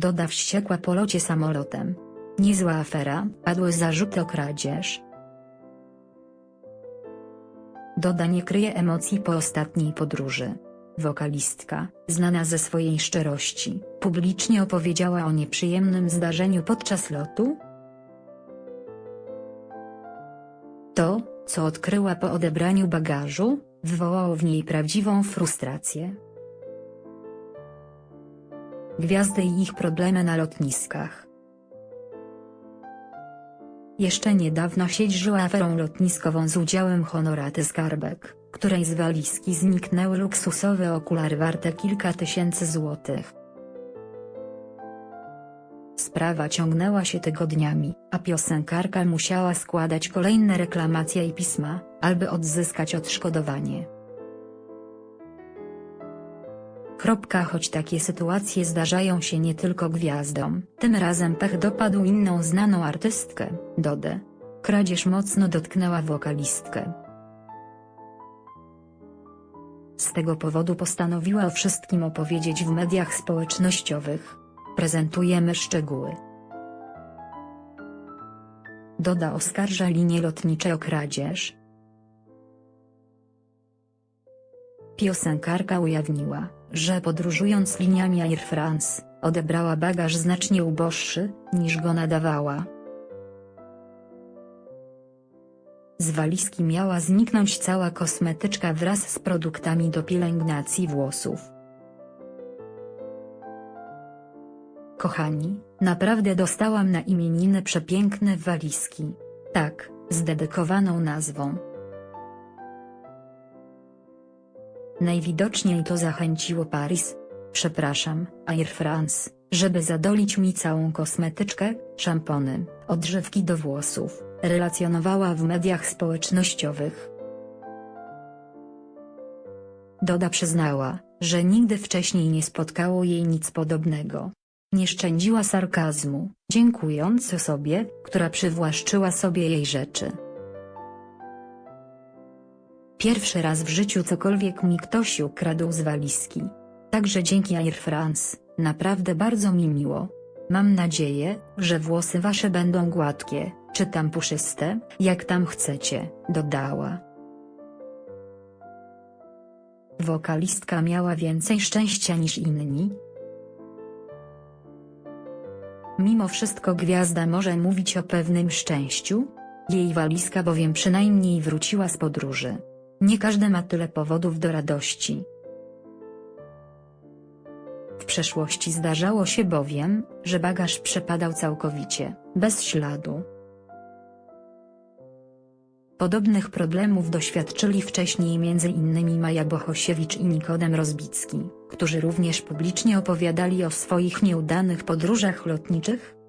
Doda wściekła po locie samolotem. Niezła afera, padły zarzuty o kradzież. Doda nie kryje emocji po ostatniej podróży. Wokalistka, znana ze swojej szczerości, publicznie opowiedziała o nieprzyjemnym zdarzeniu podczas lotu. To, co odkryła po odebraniu bagażu, wywołało w niej prawdziwą frustrację. Gwiazdy i ich problemy na lotniskach. Jeszcze niedawno sieć żyła aferą lotniskową z udziałem Honoraty Skarbek, której z walizki zniknęły luksusowe okulary warte kilka tysięcy złotych. Sprawa ciągnęła się tygodniami, a piosenkarka musiała składać kolejne reklamacje i pisma, aby odzyskać odszkodowanie. Choć takie sytuacje zdarzają się nie tylko gwiazdom, tym razem pech dopadł inną znaną artystkę, Dodę. Kradzież mocno dotknęła wokalistkę. Z tego powodu postanowiła o wszystkim opowiedzieć w mediach społecznościowych. Prezentujemy szczegóły. Doda oskarża linie lotnicze o kradzież. Piosenkarka ujawniła, że podróżując liniami Air France, odebrała bagaż znacznie uboższy, niż go nadawała. Z walizki miała zniknąć cała kosmetyczka wraz z produktami do pielęgnacji włosów. Kochani, naprawdę dostałam na imieniny przepiękne walizki. Tak, z dedykowaną nazwą. Najwidoczniej to zachęciło Paris. Przepraszam, Air France, żeby zadolić mi całą kosmetyczkę, szampony, odżywki do włosów, relacjonowała w mediach społecznościowych. Doda przyznała, że nigdy wcześniej nie spotkało jej nic podobnego. Nie szczędziła sarkazmu, dziękując osobie, która przywłaszczyła sobie jej rzeczy. Pierwszy raz w życiu cokolwiek mi ktoś ukradł z walizki. Także dzięki Air France, naprawdę bardzo mi miło. Mam nadzieję, że włosy wasze będą gładkie, czy tam puszyste, jak tam chcecie, dodała. Wokalistka miała więcej szczęścia niż inni. Mimo wszystko gwiazda może mówić o pewnym szczęściu. Jej walizka bowiem przynajmniej wróciła z podróży. Nie każdy ma tyle powodów do radości. W przeszłości zdarzało się bowiem, że bagaż przepadał całkowicie, bez śladu. Podobnych problemów doświadczyli wcześniej m.in. Maja Bohosiewicz i Nikodem Rozbicki, którzy również publicznie opowiadali o swoich nieudanych podróżach lotniczych,